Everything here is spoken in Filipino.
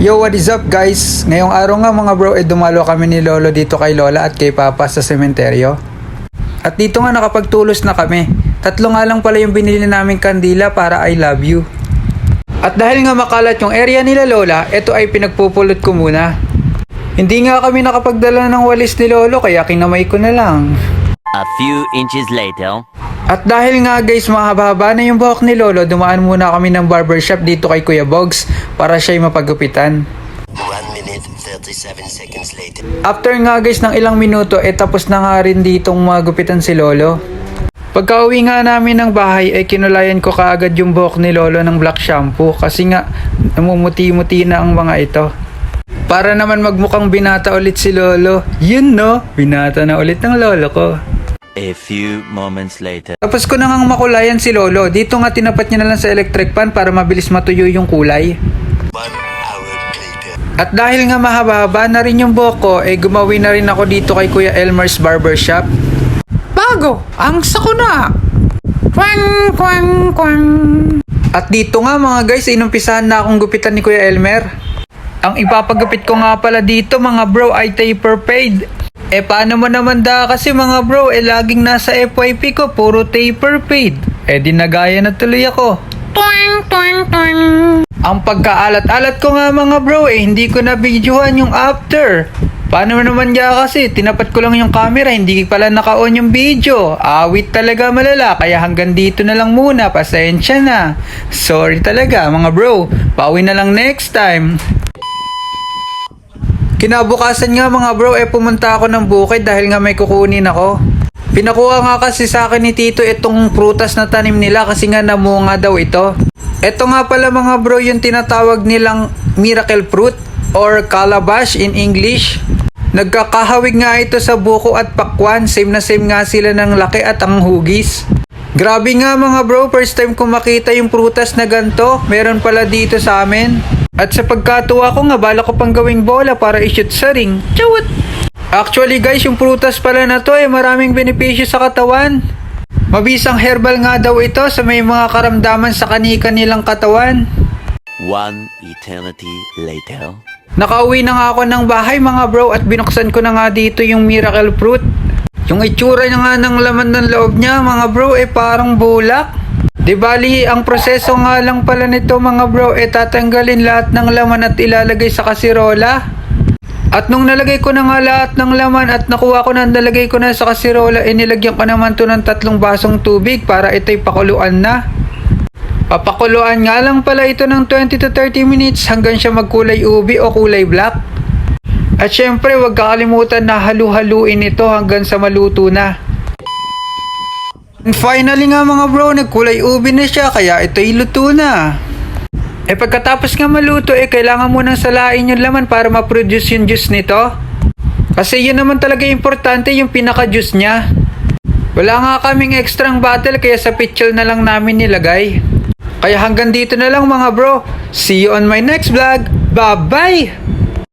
Yo, what is up guys? Ngayong araw nga mga bro, eh dumalo kami ni Lolo dito kay Lola at kay Papa sa sementeryo. At dito nga nakapagtulos na kami. Tatlo nga lang pala yung binili namin kandila para I love you. At dahil nga makalat yung area nila Lola, ito ay pinagpupulot ko muna. Hindi nga kami nakapagdala ng walis ni Lolo kaya kinamay ko na lang. A few inches later. At dahil nga guys mahaba-haba na yung buhok ni Lolo, dumaan muna kami ng barbershop dito kay Kuya Bogs para siya'y mapagupitan. 1 minute 37 seconds later. After nga guys ng ilang minuto, eh tapos na nga rin ditong magupitan si Lolo. Pagka uwi nga namin ng bahay, ay kinulayan ko kaagad yung buhok ni Lolo ng black shampoo kasi nga namumuti-muti na ang mga ito. Para naman magmukhang binata ulit si Lolo. Yun no, binata na ulit ng Lolo ko. A few moments later. Tapos ko na ngang makulayan si Lolo. Dito nga tinapat niya na lang sa electric pan para mabilis matuyo yung kulay. 1 hour later. At dahil nga mahaba-haba na rin yung buhok ko, eh gumawi na rin ako dito kay Kuya Elmer's Barbershop. Bago! Ang sako na! Kwang, kwang, kwang. At dito nga mga guys, inumpisahan na akong gupitan ni Kuya Elmer. Ang ipapagupit ko nga pala dito mga bro ay taper fade. Eh paano mo naman da kasi mga bro, eh laging nasa FYP ko, puro taper fade. Eh di nagaya na tuloy ako. Ang pagkaalat-alat ko nga mga bro eh, hindi ko na videohan yung after. Paano naman niya kasi, tinapat ko lang yung camera, hindi pala naka-on yung video. Awit talaga malala, kaya hanggang dito na lang muna, pasensya na. Sorry talaga mga bro, pauwi na lang next time. Kinabukasan nga mga bro, eh pumunta ako ng bukid dahil nga may kukunin ako. Pinakuha nga kasi sa akin ni Tito itong prutas na tanim nila kasi nga namunga daw ito. Ito nga pala mga bro yung tinatawag nilang miracle fruit or calabash in English. Nagkakahawig nga ito sa buko at pakwan, same na same nga sila ng laki at ang hugis. Grabe nga mga bro, first time ko makita yung prutas na ganto. Meron pala dito sa amin. At sa pagkatuwa ko nga, bala ko pang gawing bola para i-shoot sa ring. Chawat! Actually guys, yung prutas pala na to ay maraming benepisyo sa katawan. Mabisang herbal nga daw ito sa may mga karamdaman sa kanika nilang katawan. One eternity later. Nakauwi na nga ako ng bahay mga bro at binuksan ko na nga dito yung miracle fruit. Yung itsura na nga ng laman ng loob niya mga bro eh parang bulak. Di bali, ang proseso nga lang pala nito mga bro eh tatanggalin lahat ng laman at ilalagay sa kasirola. At nung nalagay ko na nga lahat ng laman at nakuha ko na nalagay ko na sa kasirola, eh nilagyan ko naman to ng tatlong basong tubig para ito'y pakuluan na. Papakuluan nga lang pala ito ng 20 to 30 minutes hanggang siya magkulay ubi o kulay black. At syempre, huwag kakalimutan na halu-haluin ito hanggang sa maluto na. Finally nga mga bro, nagkulay ubi na siya kaya ito'y luto na. Eh pagkatapos nga maluto, eh kailangan mo nang salain yung laman para ma-produce yung juice nito. Kasi yun naman talaga importante yung pinaka-juice niya. Wala nga kaming extrang bottle kaya sa pitchel na lang namin nilagay. Kaya hanggang dito na lang mga bro. See you on my next vlog. Bye-bye!